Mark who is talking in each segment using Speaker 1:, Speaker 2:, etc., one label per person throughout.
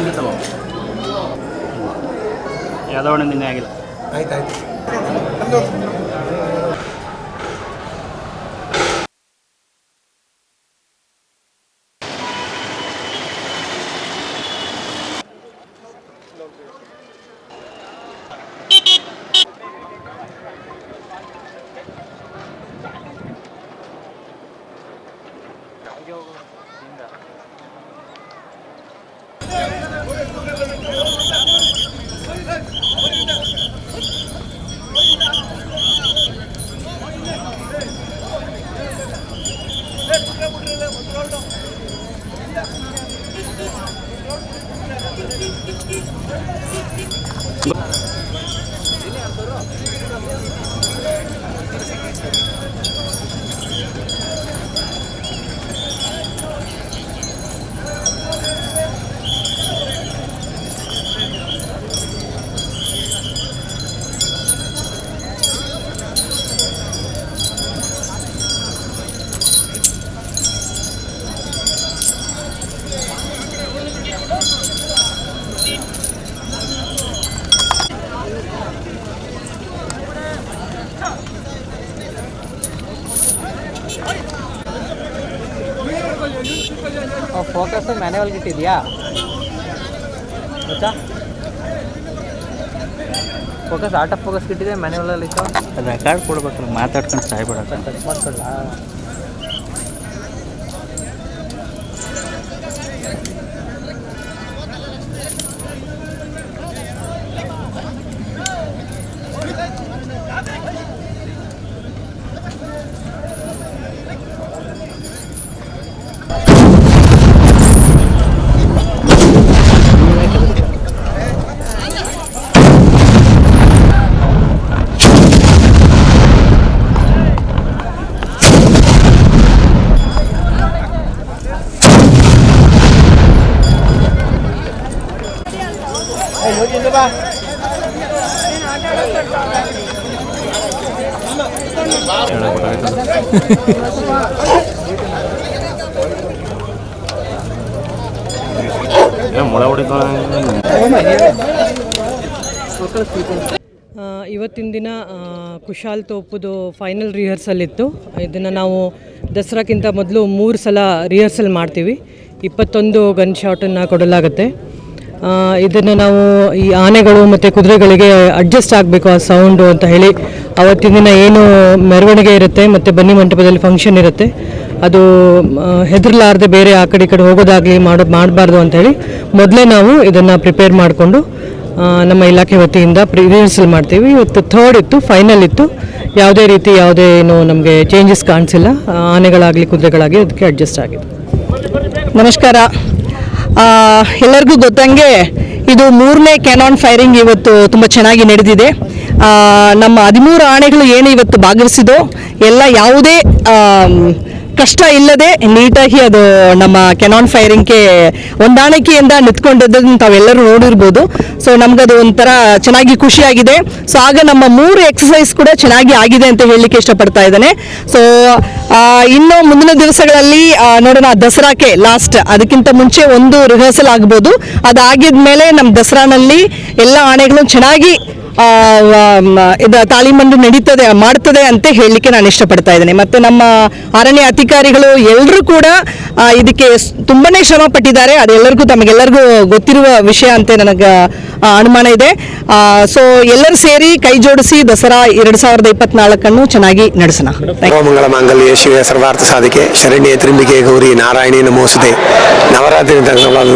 Speaker 1: ಇದು ತಗೋ.
Speaker 2: ಯಾವುದೋ ಒಂದು ನಿನ್ನೆ ಆಗಿಲ್ಲ
Speaker 3: ಆಯ್ತು ಆಯ್ತು ನಮ್ದು
Speaker 2: ಫೋಕಸ್ ಮ್ಯಾನ್ಯಲ್ಗೆ ಇಟ್ಟಿದ್ಯಾ ಗೊತ್ತಾ? ಫೋಕಸ್ ಆಟ ಫೋಕಸ್ ಗಿಟ್ಟಿದೆ ಮ್ಯಾನ್ಯಲಲ್ಲಿ ಇತ್ತು. ರೆಕಾರ್ಡ್ ಕೊಡ್ಬೇಕು ಮಾತಾಡ್ಕೊಂಡು ಸಾಯ್ಬೇಡ ಟಚ್ ಮಾಡ್ಕೊಳ್ಳ.
Speaker 4: ಇವತ್ತಿನ ದಿನ ಕುಶಾಲ್ ತೋಪುದು ಫೈನಲ್ ರಿಹರ್ಸಲ್ ಇತ್ತು. ಇದನ್ನು ನಾವು ದಸರಾಕ್ಕಿಂತ ಮೊದಲು ಮೂರು ಸಲ ರಿಹರ್ಸಲ್ ಮಾಡ್ತೀವಿ. ಇಪ್ಪತ್ತೊಂದು ಗನ್ ಶಾಟನ್ನು ಕೊಡಲಾಗುತ್ತೆ. ಇದನ್ನು ನಾವು ಈ ಆನೆಗಳು ಮತ್ತು ಕುದುರೆಗಳಿಗೆ ಅಡ್ಜಸ್ಟ್ ಆಗಬೇಕು ಆ ಸೌಂಡು ಅಂತ ಹೇಳಿ ಅವತ್ತಿನ ದಿನ ಏನು ಮೆರವಣಿಗೆ ಇರುತ್ತೆ ಮತ್ತು ಬನ್ನಿ ಮಂಟಪದಲ್ಲಿ ಫಂಕ್ಷನ್ ಇರುತ್ತೆ. ಅದು ಹೆದರ್ಲಾರ್ದೆ ಬೇರೆ ಆ ಕಡೆ ಈ ಕಡೆ ಹೋಗೋದಾಗಲಿ ಮಾಡೋ, ಮಾಡಬಾರ್ದು ಅಂಥೇಳಿ ಮೊದಲೇ ನಾವು ಇದನ್ನು ಪ್ರಿಪೇರ್ ಮಾಡಿಕೊಂಡು ನಮ್ಮ ಇಲಾಖೆ ವತಿಯಿಂದ ಪ್ರಿ ರಿಹರ್ಸಲ್ ಮಾಡ್ತೀವಿ. ಇವತ್ತು ಥರ್ಡ್ ಇತ್ತು ಫೈನಲ್ ಇತ್ತು. ಯಾವುದೇ ರೀತಿ ಯಾವುದೇ ಏನು ನಮಗೆ ಚೇಂಜಸ್ ಕಾಣಿಸಿಲ್ಲ. ಆನೆಗಳಾಗಲಿ, ಕುದುರೆಗಳಾಗಲಿ ಅದಕ್ಕೆ ಅಡ್ಜಸ್ಟ್ ಆಗಿದೆ
Speaker 5: ನಮಸ್ಕಾರ. ಎಲ್ಲರಿಗೂ ಗೊತ್ತಂಗೆ ಇದು ಮೂರನೇ ಕ್ಯಾನಾನ್ ಫೈರಿಂಗ್ ಇವತ್ತು ತುಂಬ ಚೆನ್ನಾಗಿ ನಡೆದಿದೆ. ನಮ್ಮ ಹದಿಮೂರು ಆಣೆಗಳು ಏನು ಇವತ್ತು ಭಾಗವಹಿಸಿದೋ ಎಲ್ಲ ಯಾವುದೇ ಕಷ್ಟ ಇಲ್ಲದೆ ನೀಟಾಗಿ ಅದು ನಮ್ಮ ಕೆನಾನ್ ಫೈರಿಂಗ್ಗೆ ಹೊಂದಾಣಿಕೆಯಿಂದ ನಿಂತ್ಕೊಂಡಿದ್ದನ್ನು ತಾವೆಲ್ಲರೂ ನೋಡಿರ್ಬೋದು. ಸೊ ನಮಗದು ಒಂಥರ ಚೆನ್ನಾಗಿ ಖುಷಿಯಾಗಿದೆ. ಸೊ ಆಗ ನಮ್ಮ ಮೂರು ಎಕ್ಸಸೈಸ್ ಕೂಡ ಚೆನ್ನಾಗಿ ಆಗಿದೆ ಅಂತ ಹೇಳಲಿಕ್ಕೆ ಇಷ್ಟಪಡ್ತಾ ಇದ್ದಾನೆ. ಸೊ ಇನ್ನು ಮುಂದಿನ ದಿವಸಗಳಲ್ಲಿ ನೋಡೋಣ ದಸರಾಕ್ಕೆ ಲಾಸ್ಟ್ ಅದಕ್ಕಿಂತ ಮುಂಚೆ ಒಂದು ರಿಹರ್ಸಲ್ ಆಗ್ಬೋದು. ಅದಾಗಿದ್ಮೇಲೆ ನಮ್ಮ ದಸರಾನಲ್ಲಿ ಎಲ್ಲ ಆಣೆಗಳು ಚೆನ್ನಾಗಿ ಇದು ತಾಲೀಮನ್ನು ನಡೀತದೆ, ಮಾಡ್ತದೆ ಅಂತ ಹೇಳಲಿಕ್ಕೆ ನಾನು ಇಷ್ಟಪಡ್ತಾ ಇದ್ದೇನೆ. ಮತ್ತು ನಮ್ಮ ಅರಣ್ಯ ಅಧಿಕಾರಿಗಳು ಎಲ್ಲರೂ ಕೂಡ ಇದಕ್ಕೆ ತುಂಬಾನೇ ಶ್ರಮ ಪಟ್ಟಿದ್ದಾರೆ. ಅದೆಲ್ಲರಿಗೂ ತಮಗೆಲ್ಲರಿಗೂ ಗೊತ್ತಿರುವ ವಿಷಯ ಅಂತ ನನಗೆ ಅನುಮಾನ ಇದೆ. ಸೊ ಎಲ್ಲರೂ ಸೇರಿ ಕೈ ಜೋಡಿಸಿ ದಸರಾ ಎರಡು ಸಾವಿರದ ಇಪ್ಪತ್ನಾಲ್ಕನ್ನು ಚೆನ್ನಾಗಿ ನಡೆಸೋಣ.
Speaker 6: ಮಂಗಳ ಮಾಂಗಲ್ಯ ಶಿವ ಸರ್ವಾರ್ಥ ಸಾಧಿಕೆ, ಶರಣ್ಯ ತ್ರಿಂಬಿಕೆ ಗೌರಿ ನಾರಾಯಣಿ ನಮೋಸದೆ ನವರಾತ್ರಿ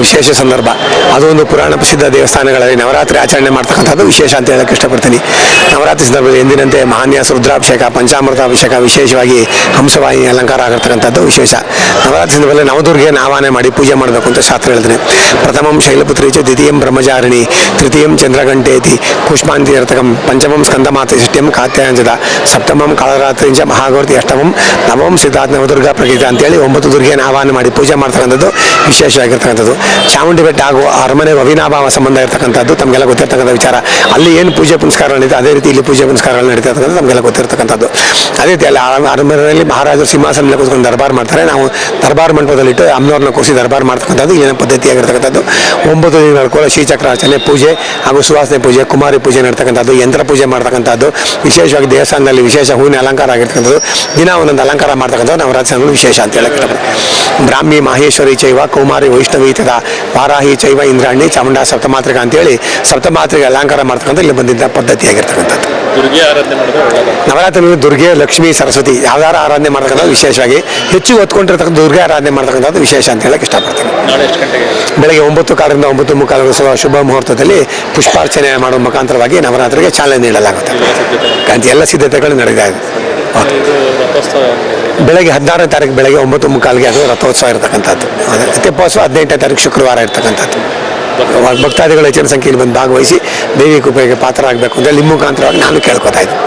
Speaker 6: ವಿಶೇಷ ಸಂದರ್ಭ. ಅದು ಒಂದು ಪುರಾಣ ಪ್ರಸಿದ್ಧ ದೇವಸ್ಥಾನಗಳಲ್ಲಿ ನವರಾತ್ರಿ ಆಚರಣೆ ಮಾಡ್ತಕ್ಕಂಥದ್ದು ವಿಶೇಷ ಅಂತ ಹೇಳಕ್ಕೆ ಇಷ್ಟಪಡ್ತೀನಿ. ನವರಾತ್ರಿ ಸಂದರ್ಭದಲ್ಲಿ ಎಂದಿನಂತೆ ಮಹಾನ್ಯಾಸ ರುದ್ರಾಭಿಷೇಕ ಪಂಚಾಮೃತ ಅಭಿಷೇಕ ವಿಶೇಷವಾಗಿ ಹಂಸವಾಹಿನಿ ಅಲಂಕಾರ ಆಗಿರ್ತಕ್ಕಂಥದ್ದು ವಿಶೇಷ. ನವರಾತ್ರಿ ಸಂದರ್ಭದಲ್ಲಿ ನವದುರ್ಗೆ ನಾವಾನೆ ಮಾಡಿ ಪೂಜೆ ಮಾಡಬೇಕು ಅಂತ ಶಾಸ್ತ್ರ ಹೇಳ್ತೀನಿ. ಪ್ರಥಮಂ ಶೈಲಪುತ್ರಿ ಚ ದ್ವಿತೀಯಂ ಬ್ರಹ್ಮಚಾರಿಣಿ ಪುಷ್ಪಾಂತಿ ನರ್ತಕಂ ಪಂಚಮಂ ಸ್ಕಂದಮಾತೆ ಷಷ್ಠ್ಯಂ ಕಾತ್ಯಾಂಜದ ಸಪ್ತಮಂ ಕಾಳರಾತ್ರಿಂಚ ಮಹಾಗೌರತಿ ಅಷ್ಟಮಂ ನವಮಂ ಸಿದ್ಧಾರ್ಥ ದುರ್ಗಾ ಪ್ರಕೃತಿ ಅಂತೇಳಿ ಒಂಬತ್ತು ದುರ್ಗೆಯನ್ನು ಆಹ್ವಾನ ಮಾಡಿ ಪೂಜೆ ಮಾಡ್ತಕ್ಕಂಥದ್ದು ವಿಶೇಷವಾಗಿರ್ತಕ್ಕಂಥದ್ದು. ಚಾಮುಂಡಿ ಬೆಟ್ಟ ಹಾಗೂ ಅರಮನೆ ಅವಿನಾಭಾವ ಸಂಬಂಧ ಇರತಕ್ಕಂಥದ್ದು ತಮಗೆಲ್ಲ ಗೊತ್ತಿರ್ತಕ್ಕಂಥ ವಿಚಾರ. ಅಲ್ಲಿ ಏನು ಪೂಜೆ ಪುನಸ್ಕಾರ ನಡೀತಾ ಅದೇ ರೀತಿ ಇಲ್ಲಿ ಪೂಜೆ ಪುನಸ್ಕಾರಗಳು ನಡೀತಾ ಇರ್ತಕ್ಕಂಥ ನಮಗೆಲ್ಲ ಗೊತ್ತಿರ್ತಕ್ಕಂಥದ್ದು. ಅದೇ ರೀತಿ ಅಲ್ಲಿ ಅರ- ಅರಮನೆಯಲ್ಲಿ ಮಹಾರಾಜರು ಸಿಂಹಾಸನ ಕೂತ್ಕೊಂಡು ದರ್ಬಾರ್ ಮಾಡ್ತಾರೆ. ನಾವು ದರ್ಬಾರ್ ಮಂಟಪದಲ್ಲಿಟ್ಟು ಅಮ್ಮನವ್ರನ್ನ ಕೂರಿಸಿ ದರ್ಬಾರ್ ಮಾಡ್ತಕ್ಕಂಥದ್ದು, ಇಲ್ಲಿನ ಪದ್ಧತಿಯಾಗಿರ್ತಕ್ಕಂಥದ್ದು. ಒಂಬತ್ತು ದಿನಗಳ ಕೂಡ ಶ್ರೀಚಕ್ರಾಚನೆ ಪೂಜೆ ಹಾಗೂ ಸುವಾಸನೆ ಪೂಜೆ, ಕುಮಾರಿ ಪೂಜೆ ನಡ್ತಕ್ಕಂಥದ್ದು, ಯಂತ್ರ ಪೂಜೆ ಮಾಡ್ತಕ್ಕಂಥದ್ದು, ವಿಶೇಷವಾಗಿ ದೇವಸ್ಥಾನದಲ್ಲಿ ವಿಶೇಷ ಹೂವಿನ ಅಲಂಕಾರ ಆಗಿರ್ತಕ್ಕಂಥದ್ದು, ದಿನ ಒಂದೊಂದು ಅಲಂಕಾರ ಮಾಡ್ತಕ್ಕಂಥದ್ದು ನವರಾತ್ರಿ ವಿಶೇಷ ಅಂತ ಹೇಳಕ್ಕೆ ಬ್ರಾಹ್ಮಿ, ಮಹೇಶ್ವರಿ, ಚೈವ, ಕುಮಾರಿ, ವೈಷ್ಣವಿ ತದ ವಾರಾಹಿ ಚೈವ ಇಂದ್ರಾಣಿ ಚಾಮುಂಡ ಸಪ್ತಮಾತ್ರಿಕ ಅಂತೇಳಿ ಸಪ್ತಮಾತ್ರಿಗೆ ಅಲಂಕಾರ ಮಾಡ್ತಕ್ಕಂಥ ಇಲ್ಲಿ ಬಂದಿದ್ದ ಪದ್ಧತಿಯಾಗಿರ್ತಕ್ಕಂಥದ್ದು ನವರಾತ್ರಿ ದುರ್ಗೆ ಲಕ್ಷ್ಮಿ ಸರಸ್ವತಿ ಯಾವ್ದಾರ ಆರಾಧನೆ ಮಾಡ್ತಕ್ಕಂಥದ್ದು ವಿಶೇಷವಾಗಿ ಹೆಚ್ಚು ಹೊತ್ಕೊಂಡಿರ್ತಕ್ಕಂಥ ದುರ್ಗೆ ಆರಾಧನೆ ಮಾಡ್ತಕ್ಕಂಥದ್ದು ವಿಶೇಷ ಅಂತ ಹೇಳಕ್ಕೆ ಇಷ್ಟಪಡ್ತೀನಿ. ಬೆಳಗ್ಗೆ ಒಂಬತ್ತು ಕಾಲದಿಂದ ಒಂಬತ್ತು ಮುಕ್ಕಾಲು ಶುಭ ಮುಹೂರ್ತದಲ್ಲಿ ಪುಷ್ಪಾರ್ಚನೆ ಮಾಡುವ ಮುಖಾಂತರವಾಗಿ ನವರಾತ್ರಿಗೆ ಚಾಲನೆ ನೀಡಲಾಗುತ್ತೆ. ಅಂತ ಎಲ್ಲ ಸಿದ್ಧತೆಗಳು ನಡೆದಿದೆ ಬೆಳಗ್ಗೆ ಹದಿನಾರನೇ ತಾರೀಕು ಬೆಳಗ್ಗೆ ಒಂಬತ್ತು ಮುಕ್ಕಾಲಿಗೆ ಅದು ರಥೋತ್ಸವ ಇರತಕ್ಕಂಥದ್ದು. ರಥೋತ್ಸವ ಹದಿನೆಂಟನೇ ತಾರೀಕು ಶುಕ್ರವಾರ ಇರ್ತಕ್ಕಂಥದ್ದು. ಭಕ್ತಾದಿಗಳು ಹೆಚ್ಚಿನ ಸಂಖ್ಯೆಯಲ್ಲಿ ಬಂದು ಭಾಗವಹಿಸಿ ದೇವಿ ಕೃಪೆಗೆ ಪಾತ್ರರಾಗಬೇಕು ಅಂತ ನಿಮ್ಮ ಮುಖಾಂತರವಾಗಿ ನಾನು ಕೇಳ್ಕೊತಾ ಇದ್ದೀನಿ.